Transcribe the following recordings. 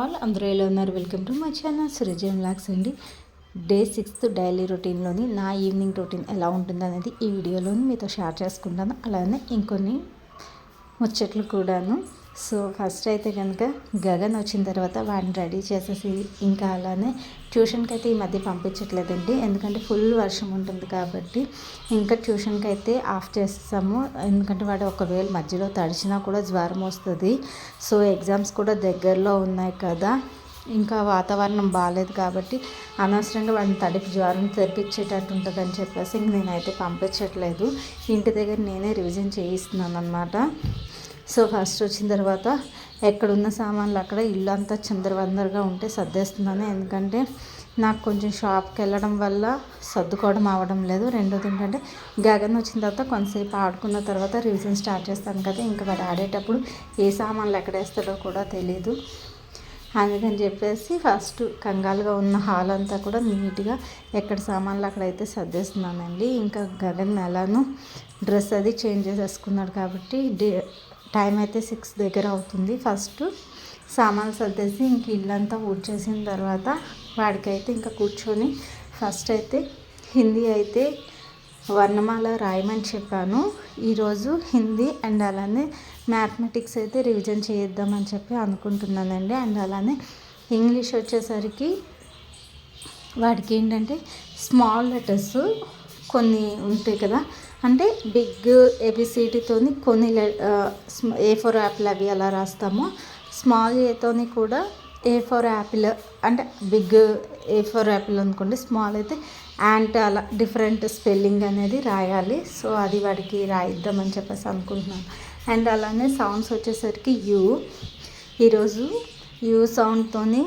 All అందరూ ఎలా ఉన్నారు? వెల్కమ్ టు మై ఛానల్ సురజయం లాక్స్ అండి. డే సిక్స్త్ డైలీ రొటీన్లోని నా ఈవినింగ్ రొటీన్ ఎలా ఉంటుంది అనేది ఈ వీడియోలోని మీతో షేర్ చేసుకుంటాను. అలానే ఇంకొన్ని ముచ్చట్లు కూడాను సో ఫస్ట్ అయితే కనుక గగన్ వచ్చిన తర్వాత వాడిని రెడీ చేసేసి ఇంకా అలానే ట్యూషన్కి అయితే ఈ మధ్య పంపించట్లేదండి. ఎందుకంటే ఫుల్ వర్షం ఉంటుంది కాబట్టి ఇంకా ట్యూషన్కి అయితే ఆఫ్ చేస్తాము. ఎందుకంటే వాడు ఒకవేళ మధ్యలో తడిచినా కూడా జ్వరం వస్తుంది. సో ఎగ్జామ్స్ కూడా దగ్గరలో ఉన్నాయి కదా. ఇంకా వాతావరణం బాగాలేదు కాబట్టి అనవసరంగా వాడిని తడిపి జ్వరం తెప్పించేటట్టు ఉంటుందని చెప్పేసి ఇంక నేనైతే పంపించట్లేదు. ఇంటి దగ్గర నేనే రివిజన్ చేయిస్తున్నాను అనమాట సో ఫస్ట్ వచ్చిన తర్వాత ఎక్కడున్న సామాన్లు అక్కడ ఇల్లు అంతా చిందరవందరగా ఉంటే సర్దేస్తున్నాను. ఎందుకంటే నాకు కొంచెం షాప్కి వెళ్ళడం వల్ల సర్దుకోవడం అవడం లేదు. రెండోది ఏంటంటే గగన్ వచ్చిన తర్వాత కొంతసేపు ఆడుకున్న తర్వాత రివిజన్ స్టార్ట్ చేస్తాను కదా ఇంకా వాడు ఆడేటప్పుడు ఏ సామాన్లు ఎక్కడ వేస్తాడో కూడా తెలియదు అందుకని చెప్పేసి ఫస్ట్ కంగాలుగా ఉన్న హాల్ అంతా కూడా నీట్గా ఎక్కడ సామాన్లు అక్కడైతే సర్దేస్తున్నానండి. ఇంకా గగన్ ఎలానో డ్రెస్ అది చేంజ్ చేసేసుకున్నాడు కాబట్టి టైం అయితే సిక్స్ దగ్గర అవుతుంది. ఫస్ట్ సామాన్లు సర్దేసి ఇంక ఇల్లంతా ఊడ్చేసిన తర్వాత వాడికైతే ఇంకా కూర్చొని ఫస్ట్ అయితే హిందీ అయితే వర్ణమాల రాయమని చెప్పాను. ఈరోజు హిందీ అండ్ అలానే మ్యాథమెటిక్స్ అయితే రివిజన్ చేయిద్దామని చెప్పి అనుకుంటున్నానండి. అండ్ అలానే ఇంగ్లీష్ వచ్చేసరికి వాడికి ఏంటంటే స్మాల్ లెటర్స్ కొన్ని ఉంటాయి కదా. అంటే బిగ్ ఏబిసిటీతోని కొన్ని ఏ ఫోర్ యాపిల్ అవి అలా రాస్తాము స్మాల్ ఏతోని కూడా ఏ ఫోర్ యాపిల్ అంటే బిగ్ ఏ ఫోర్ యాపిల్ అనుకోండి స్మాల్ అయితే యాంట్ అలా డిఫరెంట్ స్పెల్లింగ్ అనేది రాయాలి. సో అది వాడికి రాయిద్దామని చెప్పేసి అనుకుంటున్నాను. అండ్ అలానే సౌండ్స్ వచ్చేసరికి యూ. ఈరోజు యూ సౌండ్తోని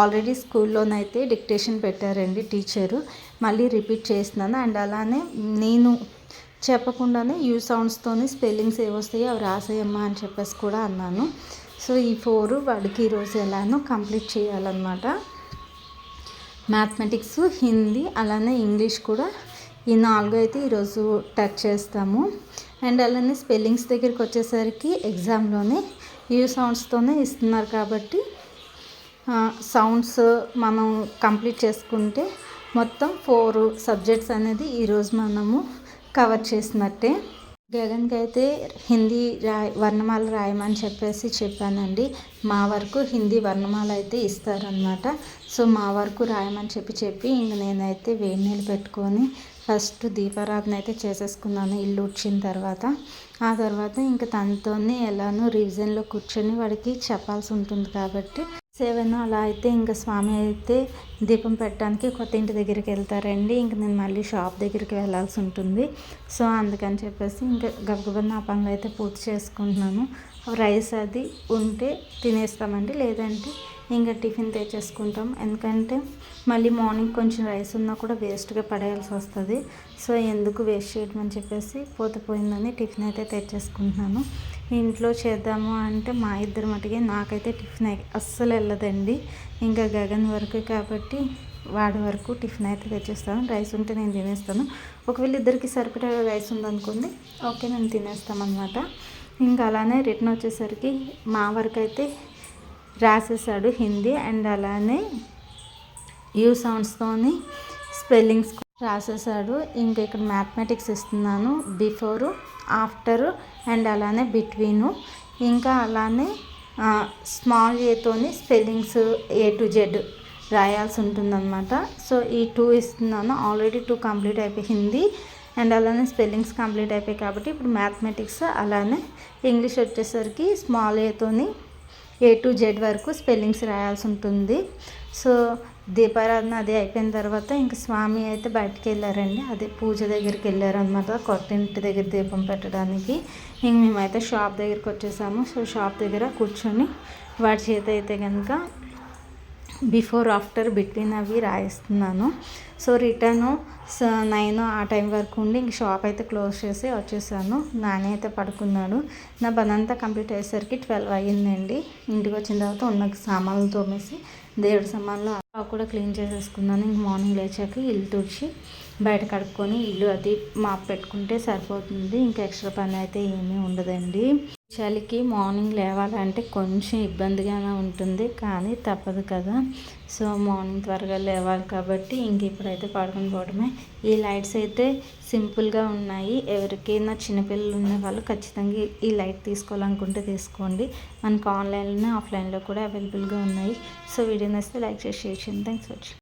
ఆల్రెడీ స్కూల్లోనైతే డిక్టేషన్ పెట్టారండి టీచరు. మళ్ళీ రిపీట్ చేస్తున్నాను. అండ్ అలానే నేను చెప్పకుండానే యూ సౌండ్స్తోని స్పెల్లింగ్స్ ఏవొస్తాయో అవి రాసేయమ్మా అని చెప్పేసి కూడా అన్నాను. సో ఈ ఫోర్ వాడికి ఈరోజు ఎలానో కంప్లీట్ చేయాలన్నమాట. మ్యాథమెటిక్స్ హిందీ అలానే ఇంగ్లీష్ కూడా ఈ నాలుగు అయితే ఈరోజు టచ్ చేస్తాము. అండ్ అలానే స్పెల్లింగ్స్ దగ్గరికి వచ్చేసరికి ఎగ్జామ్లోనే యూ సౌండ్స్తోనే ఇస్తున్నారు కాబట్టి సౌండ్స్ మనం కంప్లీట్ చేసుకుంటే మొత్తం ఫోర్ సబ్జెక్ట్స్ అనేది ఈరోజు మనము కవర్ చేసినట్టే. గగన్కి అయితే హిందీ రాయ్ వర్ణమాల రాయమని చెప్పేసి చెప్పానండి. మా వరకు హిందీ వర్ణమాల అయితే ఇస్తారనమాట సో మా వరకు రాయమని చెప్పి చెప్పి ఇంక నేనైతే వేడి నీళ్ళు పెట్టుకొని ఫస్ట్ దీపారాధన అయితే చేసేసుకున్నాను ఇల్లు వచ్చిన తర్వాత. ఆ తర్వాత ఇంకా తనతోనే ఎలానో రివిజన్లో కూర్చొని వాడికి చెప్పాల్సి ఉంటుంది కాబట్టి సెవెన్ అలా అయితే ఇంకా స్వామి అయితే దీపం పెట్టడానికి కొత్త ఇంటి దగ్గరికి వెళ్తారండి. ఇంక నేను మళ్ళీ షాప్ దగ్గరికి వెళ్ళాల్సి ఉంటుంది. సో అందుకని చెప్పేసి ఇంకా గబగబా నా పనులు అయితే పూర్తి చేసుకుంటున్నాను. రైస్ అది ఉంటే తినేస్తామండి. లేదంటే ఇంకా టిఫిన్ తెచ్చేసుకుంటాం. ఎందుకంటే మళ్ళీ మార్నింగ్ కొంచెం రైస్ ఉన్నా కూడా వేస్ట్గా పడేయాల్సి వస్తుంది. సో ఎందుకు వేస్ట్ చేయడం అని చెప్పేసి పోతే పోయిందని టిఫిన్ అయితే తెచ్చేసుకుంటున్నాను. ఇంట్లో చేద్దాము అంటే మా ఇద్దరు మటుకే నాకైతే టిఫిన్ అస్సలు వెళ్ళదండి. ఇంకా గగన్ వరకు కాబట్టి వాడి వరకు టిఫిన్ అయితే తెచ్చేస్తాను. రైస్ ఉంటే నేను తినేస్తాను. ఒకవేళ ఇద్దరికి సరిపడే రైస్ ఉందనుకోండి ఓకే నేను తినేస్తామన్నమాట. ఇంకా అలానే రిటర్న్ వచ్చేసరికి మా వరకు అయితే రాసేసాడు హిందీ అండ్ అలానే యూ సౌండ్స్తోని స్పెల్లింగ్స్ రాసేసాడు ఇంకా ఇక్కడ మ్యాథమెటిక్స్ ఇస్తున్నాను. బిఫోరు ఆఫ్టరు అండ్ అలానే బిట్వీను. ఇంకా అలానే స్మాల్ ఏతోని స్పెల్లింగ్స్ ఏ టు జెడ్ రాయాల్సి ఉంటుందన్నమాట. సో ఈ టూ ఇస్తున్నాను. ఆల్రెడీ టూ కంప్లీట్ అయిపోయి హిందీ అండ్ అలానే స్పెల్లింగ్స్ కంప్లీట్ అయిపోయాయి కాబట్టి ఇప్పుడు మ్యాథమెటిక్స్ అలానే ఇంగ్లీష్ వచ్చేసరికి స్మాల్ ఏతోని ఏ టు జెడ్ వరకు స్పెల్లింగ్స్ రాయాల్సి ఉంటుంది. సో దీపారాధన అది అయిపోయిన తర్వాత ఇంక స్వామి అయితే బయటకు వెళ్ళారండి. అదే పూజ దగ్గరికి వెళ్ళారనమాట కొత్త ఇంటి దగ్గర దీపం పెట్టడానికి. ఇంక మేమైతే షాప్ దగ్గరికి వచ్చేసాము. సో షాప్ దగ్గర కూర్చొని వాడి చేత అయితే కనుక బిఫోర్ ఆఫ్టర్ బిట్వీన్ అవి రాయిస్తున్నాను. సో రిటర్న్ నైన్ ఆ టైం వరకు ఉండి ఇంక షాప్ అయితే క్లోజ్ చేసి వచ్చేసాను. నాని అయితే పడుకున్నాడు. నా పని అంతా కంప్లీట్ అయ్యేసరికి ట్వెల్వ్ అయ్యిందండి. ఇంటికి వచ్చిన తర్వాత ఉన్న సామాన్లు తోమేసి దేవుడి సామాన్లు అవి కూడా క్లీన్ చేసేసుకున్నాను. ఇంక మార్నింగ్ లేచాక ఇల్లు తుడిచి బయట కడుక్కొని ఇల్లు అది మాప్ పెట్టుకుంటే సరిపోతుంది. ఇంకా ఎక్స్ట్రా పని అయితే ఏమీ ఉండదండి. చలికి మార్నింగ్ లేవాలంటే కొంచెం ఇబ్బందిగానే ఉంటుంది కానీ తప్పదు కదా. సో మార్నింగ్ త్వరగా లేవాలి కాబట్టి ఇంక ఇప్పుడు అయితే పడుకుని పోవడమే ఈ లైట్స్ అయితే సింపుల్గా ఉన్నాయి. ఎవరికైనా చిన్నపిల్లలు ఉన్న వాళ్ళు ఖచ్చితంగా ఈ లైట్ తీసుకోవాలనుకుంటే తీసుకోండి. మనకు ఆన్లైన్లోనే ఆఫ్లైన్లో కూడా అవైలబుల్గా ఉన్నాయి. సో వీడియో నచ్చితే లైక్ చేసి షేర్ చేయండి. థ్యాంక్స్ వచ్చి